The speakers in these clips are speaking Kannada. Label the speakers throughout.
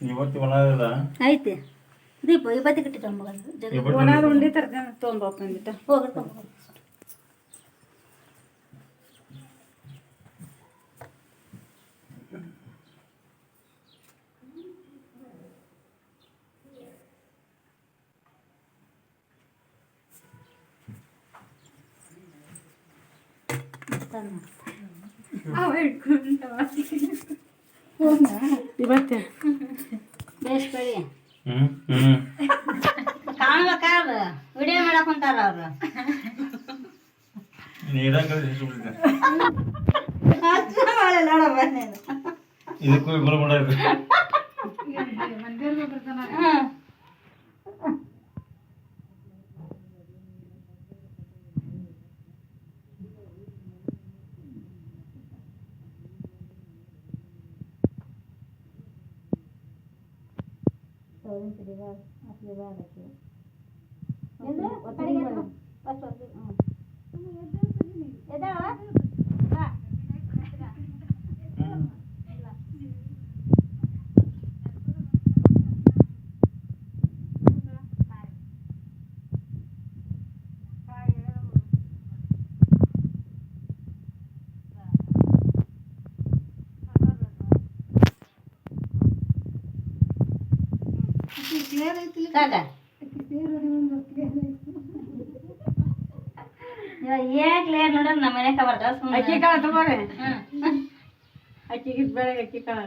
Speaker 1: ಇವತ್ತು ಒಣಗದ
Speaker 2: ಐತಿ ದೀಪ ಇವತ್ತಿ ಕಟ್ಟಿ
Speaker 1: ಇವತ್ತು
Speaker 3: ಒಣದ ಉಂಡಿ ತರ್ತೀನಿ ತೊಗೊಂಬಂದಿಟ್ಟ
Speaker 2: ಹೋಗಿ ತಗೊಂಡು
Speaker 3: ಇವತ್ತೆ
Speaker 2: ಬೇಸ್ ಬೆಳಿ
Speaker 1: ಹ್ಮ್ ಹ್ಮ್
Speaker 2: ಕಾಣ್ಬೇಕಾದ್ರ ವಿಡಿಯೋ ಮಾಡಕ್ ಹೊಂಟಾರ ಅವ್ರು
Speaker 1: ನೀರಾಗ ಕಳಿಸ್ಬಿಟ್ಟಿದ್ದೆ
Speaker 2: ಅಷ್ಟು ಮಾಡಿಲ್ಲ ನೋಡವ್ವ ನೀನು.
Speaker 1: ಇದಕ್ಕೂ ಇಬ್ಬರು ಮಾಡೋದು
Speaker 2: करून पिढी घाल आपली घालायची फर्स्ट ಕಾಕ. ಏನ್ ಕ್ಲಿಯರ್ ನೋಡ್ರಿ ನಮ್ಮ ಮನೆ ಬರ್ತಾವ
Speaker 3: ಅಕ್ಕಿ ಕಾಳ ತಗೋರಿ. ಅಕ್ಕಿಗೆ ಬೆಳಗ್ಗೆ ಅಕ್ಕಿ ಕಾಳ.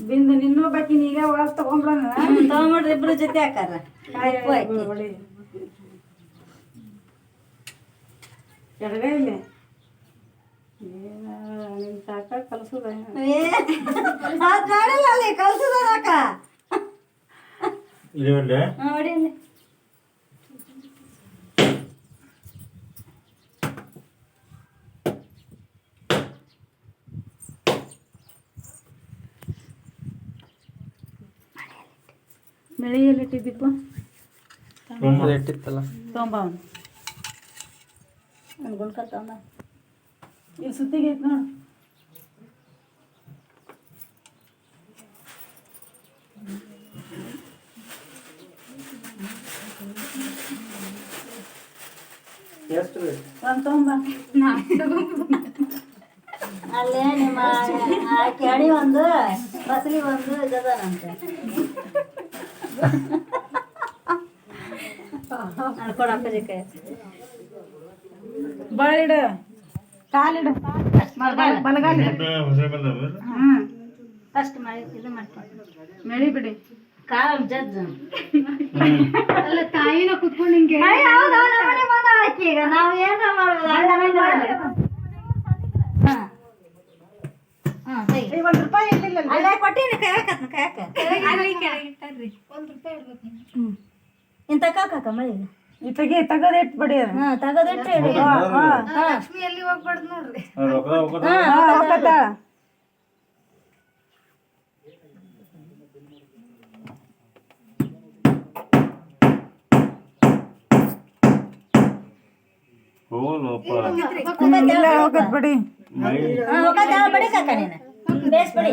Speaker 3: ಬಿಂದು ನಿನ್ನೂ ಬಾಕಿ ನೀಗ ಒಳಗೆ ತಗೊಂಡ್ಬಣ
Speaker 2: ತಗೊಂಡ್ಬಿಡ್ರಿ ಇಬ್ರು ಜೊತೆ ಹಾಕಾರ
Speaker 1: ಒಳ್ಳೆ
Speaker 2: ನೋಡಿ ಅಲ್ಲಿ.
Speaker 3: ಬೆಳೆಯಲ್ಲಿ ಇಟ್ಟಿದ್ದಿಪ್ಪ
Speaker 1: ಇಟ್ಟಿತ್ತಲ್ಲ
Speaker 3: ತೊಂಬ ಅವ್ನು
Speaker 2: ಒಂದ್ ಗುಂಡ್ಕಲ್ ತಗೊಂಬ
Speaker 3: ಇಲ್ಲಿ ಸುತ್ತಿಗೆ ಐತ್ ನೋಡು
Speaker 1: ಎಷ್ಟು ಬೇಕು
Speaker 3: ಒಂದ್ ತೊಂಬ
Speaker 2: ಅಲ್ಲೇ ನಿಮ್ಮ ಆ ಕೆಡಿ ಒಂದು ಬಸಲಿ ಒಂದು ಜದನಂತೆ ಅನ್ಕೊಡ ಅಪ್ಪಜಿಕ್ಕೆ
Speaker 3: ಬಳಿಡು ಕಾಲಿಡು ಬಲಗಾಲ
Speaker 1: ಹೊಸ ಬಂದವ
Speaker 3: ಹ್ಮ್.
Speaker 2: ಫಸ್ಟ್ ಮಾಡಿ ಇದು ಮಾಡ್ತೀನಿ
Speaker 3: ಮೆಳಿ ಬಿಡಿ.
Speaker 2: ಕಾಲ್ ಜಜ್ಜ.
Speaker 3: ಅಲ್ಲ ತಾಯಿನ ಕುತ್ಕೊಂಡು ಹಿಂಗೆ
Speaker 2: ಈಗ ನಾವು ಏನ ಹ್ಮ್. ಇಂತ ಕಾಕ ಮಳಿ.
Speaker 3: ಇತ್ತಗೆ ತಗದ್ ಇಟ್ ಬಿಡಿ
Speaker 2: ಹಾ ತಗದಿಟ್ಟು ಇಡು.
Speaker 1: ರೊಕ್ಕ ಹೋಗೋದು
Speaker 2: ಹಾ,
Speaker 3: ಹೋಗತ್ತಾಳ
Speaker 1: ಹೋಗೋದಪ್ಪ
Speaker 3: ಇಲ್ಲ ಹೋಗತ್ ಬಿಡಿ.
Speaker 1: ಮೈ
Speaker 2: ಹಾ, ಹೋಗತ್ತೆ, ಬಡಿ ಕಾಕ ನೀನು. ಬೇಸ್ ಬಡಿ.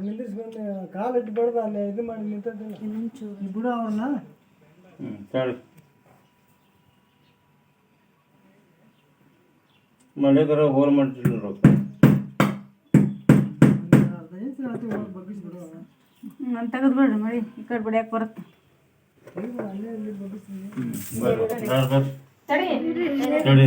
Speaker 1: ಮೈಯಾಗ ಕಾಲು
Speaker 4: ಇಟ್ಟು ಬಡ್ದ ಅಲ್ಲೇ ಇದು ಮಾಡಿ ನಿಂತದಿಲ್ಲ ಬಿಡು ಅವ್ರನ್ನ.
Speaker 1: ಮಳೆಗಾರ ಹೋಲ್ ಮಾಡ್ತಿಲ್ಲ ರೊಕ್ಕ
Speaker 3: ನಾನು ತೆಗೆದು ಬಿಡ್ರಿ ಮಳಿ ಈ ಕಡೆ ಬಿಡ್ಯಾಕ ಬರುತ್ತೆ.
Speaker 1: ಬರ್ರಿ. ನೋಡಿ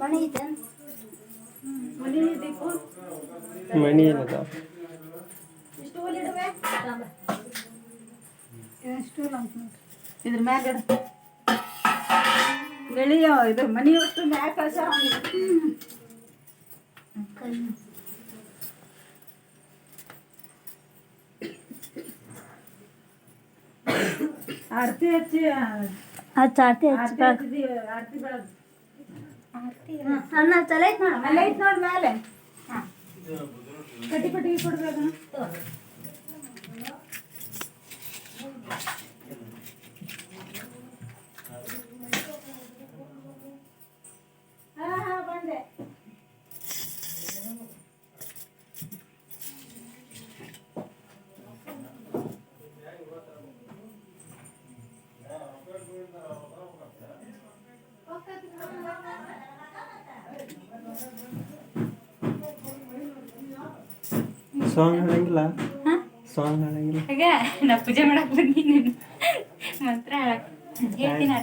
Speaker 2: ಮಣಿ ಐತೆ
Speaker 3: ಮನೆ ಇದೀಕು
Speaker 4: ಮಣಿ ಏನದ
Speaker 2: ಇಷ್ಟು ಹೂಲ್ ಇಡುವೆ
Speaker 3: ಎಷ್ಟು ಇದ್ರ ಮ್ಯಾಗ ಇಡು. ಗೆಳೆಯ ಇದು ಮನೆಯಷ್ಟು ಮ್ಯಾಗ ಕಳ್ಸ್ಯಾರ ಅವ್ನಿಗೆ. ಆರತಿ ಹಚ್ಚಿ
Speaker 2: ಹಚ್ಚ ಆರ್ತಿ
Speaker 3: ಆರತಿ ಹಚ್ಚಿದಿ ಆರತಿ ಬೆಳಗ್
Speaker 2: ಅನ್ನ ಚಲ ಐತ್ ನೋಡ
Speaker 3: ಅಲ್ಲ ಐತ್ ನೋಡ್ ಮೇಲೆ ಕಟ್ಟಿ ಕಟ್ಟಿ ಕೊಡ್ಬೇಕು
Speaker 4: ಸಾಂಗ್ ಹಾಡಂಗಿಲ್ಲ? ಸಾಂಗ್ ಹಾಡಂಗಿಲ್ಲ?
Speaker 5: ಈಗ ನಾ ಪೂಜೆ ಮಾಡಕ್ ಮಾತ್ರ ಮಂತ್ರ ಹೇಳ್ತೀನಿ.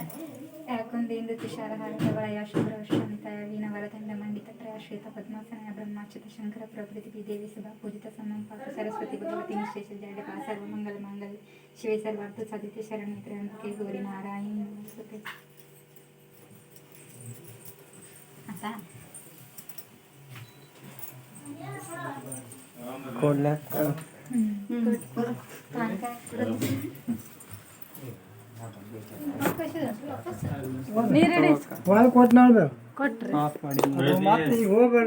Speaker 5: ಯಾಕೊಂದೇಂದು ತುಷಾರ ಹಾರಕವಳಯ ಶುಭ್ರವಶ್ರಮಿತ ವೀಣವರದಂಡ ಮಂಡಿತ ತ್ರಯಾಶ್ರಿತ ಪದ್ಮಾಸನ ಬ್ರಹ್ಮಾಚ್ಯುತ ಶಂಕರ ಪ್ರಭೃತಿ ದೇವಿ ಸದಾ ಪೂಜಿತ ಸನ್ನಂ ಪಾತ್ರ ಸರಸ್ವತಿ ಭಗವತಿ ನಿಶ್ಚೇಷ ಜಡಪ ಸರ್ವಮಂಗಲ ಮಂಗಲ ಶಿವೆ ಸರ್ವಾರ್ಥ ಸಾಧಿತೆ ಶರಣ್ಯ ತ್ರ್ಯಂಬಕೆ ಗೌರಿ ನಾರಾಯಣಿ ನಮಸ್ತೆ ಆತಾ
Speaker 4: ಕೊಡ್ಲಾಕ
Speaker 5: ಪಾನಕ
Speaker 3: ನೀರಿಡಿ
Speaker 4: ಒಳಗೆ ಕೊಟ್ಟು ನಾಳ್ಬೇಕು
Speaker 3: ಕೊಟ್ರಿ.
Speaker 4: ಆಫ್ ಮಾಡಿ. ಮತ್ತೆ ಈಗ ಹೋಗ್ಬೇಡ.